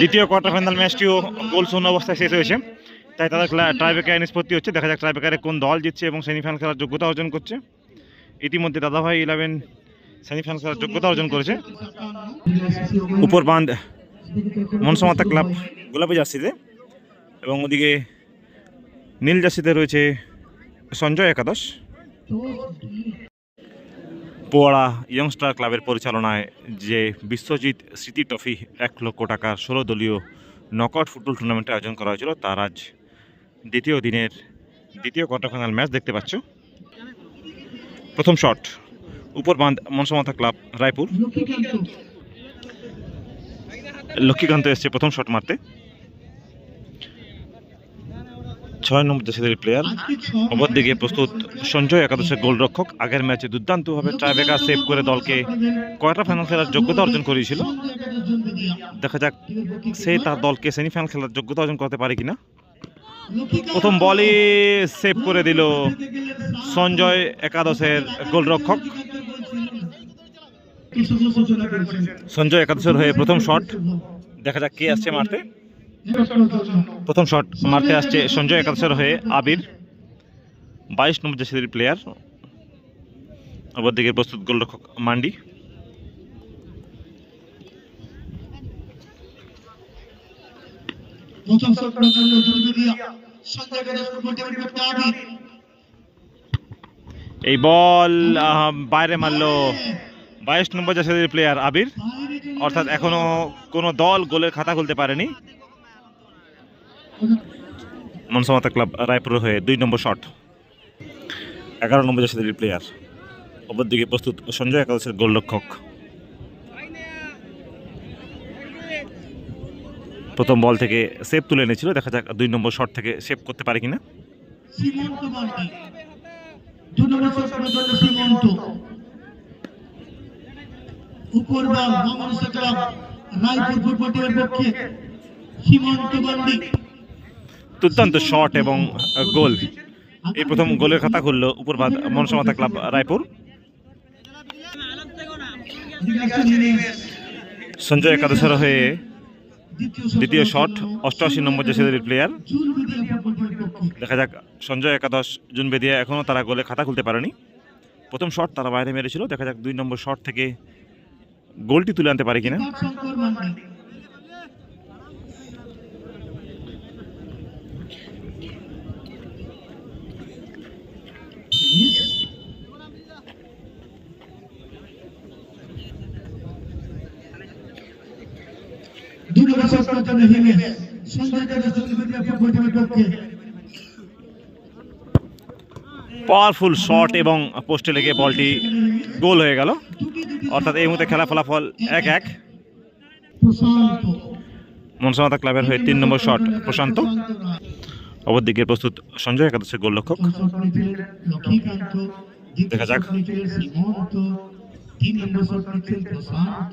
দ্বিতীয় quarter final ম্যাচটিও গোল শূন্য অবস্থায় শেষ হয়েছে। তাই তাদের ট্রাইবেকারে নিষ্পত্তি হচ্ছে। দেখা যাক ট্রাইবেকারে কোন দল জিতছে এবং সেমিফাইনাল খেলার যোগ্যতা অর্জন করছে। ইতিমধ্যে দাদাভাই ইলেভেন সেমিফাইনাল খেলার যোগ্যতা অর্জন করেছে। উপর বাঁধ মনসমাতা ক্লাব গোলাপি জার্সিতে এবং ওদিকে নীল জার্সিতে রয়েছে সঞ্জয় একাদশ। পোয়াড়া ইয়ংস্টার ক্লাবের পরিচালনায় যে বিশ্বজিৎ স্মৃতি ট্রফি এক লক্ষ টাকার ষোলো দলীয় নকআউট ফুটবল টুর্নামেন্টে আয়োজন করা হয়েছিল, তার আজ দ্বিতীয় দিনের দ্বিতীয় কোয়ার্টার ফাইনাল ম্যাচ দেখতে পাচ্ছ। প্রথম শট উপর বাঁধ মনসমাথা ক্লাব রায়পুর। লক্ষ্মীকান্ত এসছে প্রথম শট মারতে। ছয় নম্বর দেশের প্লেয়ার অপরদিকে প্রস্তুত সঞ্জয় একাদশের গোলরক্ষক। আগের ম্যাচে দুর্দান্তভাবে ট্রাইবেকার সেভ করে দলকে কয়টা ফাইনাল খেলার যোগ্যতা অর্জন করিয়েছিল? দেখা যাক সে তার দলকে সেমিফাইনাল খেলার যোগ্যতা অর্জন করতে পারে কিনা। প্রথম বলই সেভ করে দিল সঞ্জয় একাদশের গোলরক্ষক। সঞ্জয় একাদশের হয়ে প্রথম শট দেখা যাক কে আসছে মারতে। প্রথম শট মারতে আসছে সঞ্জয় একাদশের হয়ে আবির। বাইশ নম্বর জাসিদের প্লেয়ার অপরদিকে প্রস্তুত গোলরক্ষক মান্ডি। প্রথম সক্রিয় জন্য দুর্গদিয়া সঞ্জয় গণেশ ফুটবল টিমের ক্যাপ্টেন এই বল বাইরে মারলো। বাইশ নম্বর জাসিদের প্লেয়ার আবির। অর্থাৎ এখনও কোনো দল গোলের খাতা খুলতে পারেনি। মনসামাতা ক্লাব রায়পুর হয়ে দুই নম্বর শট। এগারো নম্বর জাসিদের প্লেয়ার অপরদিকে প্রস্তুত সঞ্জয় একাদশের গোলরক্ষক। প্রথম বল থেকে সেভ তুলে এনেছিল। দেখা যাক দুই নম্বর শট থেকে সেভ করতে পারে কিনা। সীমন্ত মান্ডি দু নম্বর সক্রিয় জন্য সীমন্ত উপর বা মহামানস ক্লাব রায়পুর পক্ষে সীমন্ত মান্ডি দুর্দান্ত শট এবং গোল এই প্রথম গোলের খাতা খুললো উপরবাদ মনসমাতা ক্লাব রায়পুর। সঞ্জয় একাদশের হয়ে দ্বিতীয় শট অষ্টআশি নম্বর দেশের প্লেয়ার দেখা যাক, সঞ্জয় একাদশ, জুন বেদিয়া এখনও তারা গোলে খাতা খুলতে পারেনি। প্রথম শট তারা বাইরে মেরেছিল, দেখা যাক দুই নম্বর শট থেকে গোলটি তুলে আনতে পারে কিনা শঙ্কর মান্ডি দুই নম্বর সক্রিয় জন্য হিমেশ সঞ্জয় গণেশ চুলবিদিয়া পাওয়ারফুল শট এবং পোস্টে লেগে বলটি গোল হয়ে গেল। অর্থাৎ এই মুহূর্তে খেলা ফলাফল এক এক। মনসমাতা ক্লাবের হয়ে তিন নম্বর শট প্রশান্ত। অপরদিকে প্রস্তুত সঞ্জয় একাদশের গোলরক্ষক। লক্ষ্মীকান্ত দেখা যাক। তিন নম্বর শট প্রশান্ত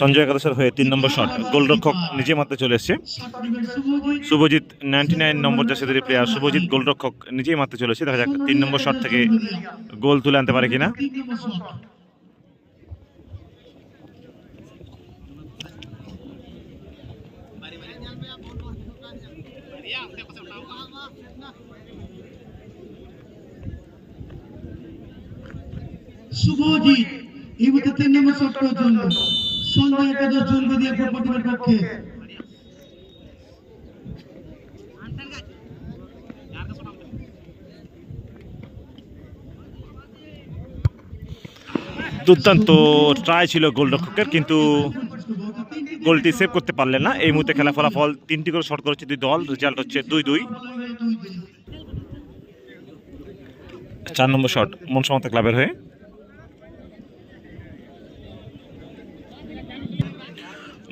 সঞ্জয় একাদশের হয়ে তিন নম্বর শট। গোলরক্ষক নিজে মারতে চলে এসছে। শুভজিৎ নাইনটি নাইন নম্বর জাসিদের প্লেয়ার শুভজিৎ গোলরক্ষক নিজেই মারতে চলেছে দেখা যাক, তিন নম্বর শট থেকে গোল তুলে আনতে পারে কিনা তিন নম্বর শট শুভজিৎ তিন নম্বর জন্য। সঞ্জয় একাদশ দিয়ে পক্ষে। দুর্দান্ত ট্রাই ছিল গোলরক্ষকের, কিন্তু গোলটি সেভ করতে পারলেন না। এই মুহূর্তে খেলা ফলাফল তিনটি করে শট করেছে দুই দল রেজাল্ট হচ্ছে দুই দুই। চার নম্বর শট মন মনসমতা ক্লাবের হয়ে।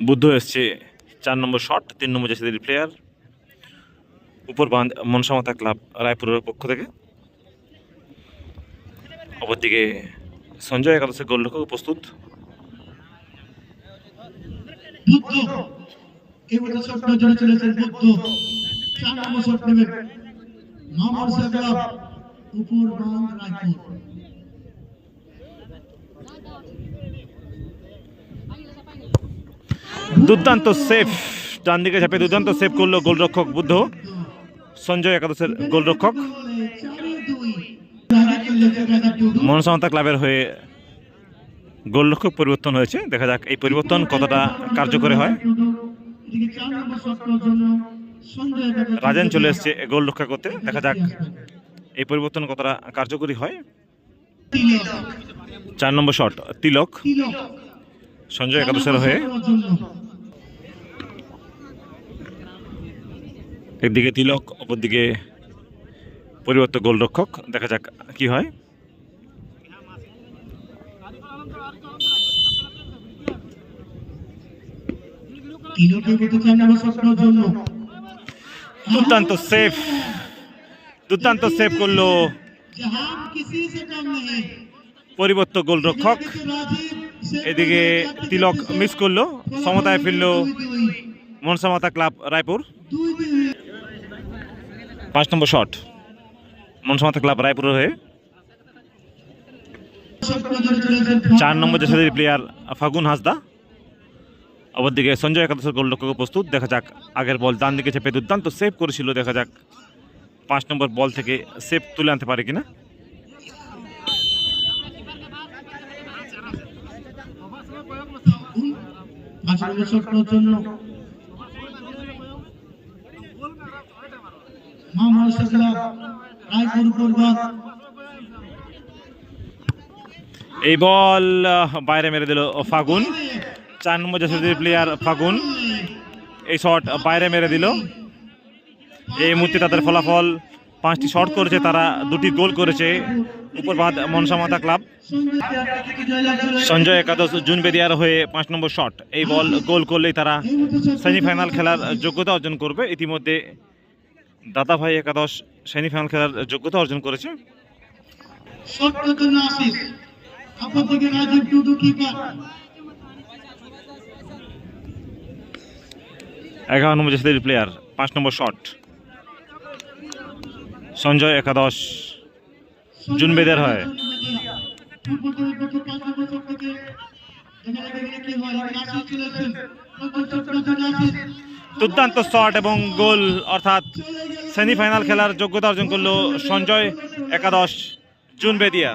বুদ্ধ এসছে, চার নম্বর শট তিন নম্বর জাসিদের প্লেয়ার উপর বাঁধ মনসামাতা ক্লাব রায়পুরের পক্ষ থেকে। অপরদিকে সঞ্জয় একাদশের গোলরক্ষক প্রস্তুত। চলেছেন বুদ্ধ চার নম্বর শট নেবেন মামার সাগরা উপর বাঁধ রায়পুর দুর্দান্ত সেফ ডান দিকে ঝাঁপে দুর্দান্ত সেভ করল গোলরক্ষক বুদ্ধ। সঞ্জয় একাদশের গোলরক্ষক। মনসামাতা ক্লাবের হয়ে গোলরক্ষক পরিবর্তন হয়েছে। দেখা যাক এই পরিবর্তন কতটা কার্যকরী হয়। রাজেন চলে এসছে গোল রক্ষা করতে। দেখা যাক এই পরিবর্তন কতটা কার্যকরী হয়। চার নম্বর শট, তিলক। সঞ্জয় একাদশের হয়ে একদিকে তিলক অপরদিকে পরিবর্ত গোলরক্ষক। দেখা যাক কি হয়। দুর্দান্ত সেফ দুর্দান্ত সেফ করল। পরিবর্ত গোলরক্ষক। এদিকে তিলক মিস করল। সমতায় ফিরল মনসামাতা ক্লাব রায়পুর। পাঁচ নম্বর শট। মনসামাতা ক্লাব রায়পুর হয়ে। চার নম্বর দেশের প্লেয়ার ফাগুন হাসদা। অপরদিকে সঞ্জয় একাদশের গোলরক্ষক প্রস্তুত। দেখা যাক আগের বল ডান দিকে চেপে দুর্দান্ত সেভ করেছিল। দেখা যাক পাঁচ নম্বর বল থেকে সেভ তুলে আনতে পারে কিনা। পাঁচ এই বল বাইরে মেরে দিল ফাগুন। চার নম্বর জাতীয় প্লেয়ার ফাগুন। এই শট বাইরে মেরে দিল। এই মুহূর্তে তাদের ফলাফল, পাঁচটি শট করেছে তারা, দুটি গোল করেছে। উপর বাঁধ মনসামাতা ক্লাব। সঞ্জয় একাদশ জুন বেদিয়ার হয়ে পাঁচ নম্বর শট এই বল গোল করলেই তারা সেমিফাইনাল খেলার যোগ্যতা অর্জন করবে। ইতিমধ্যে দাদাভাই একাদশ সেমিফাইনাল খেলার যোগ্যতা অর্জন করেছে। এগারো নম্বর জাতীয় প্লেয়ার পাঁচ নম্বর শট সঞ্জয় একাদশ জুন বেদের হয়। কি হয় দুর্দান্ত শট এবং গোল অর্থাৎ সেমিফাইনাল খেলার যোগ্যতা অর্জন করল সঞ্জয় একাদশ জুন বেদিয়া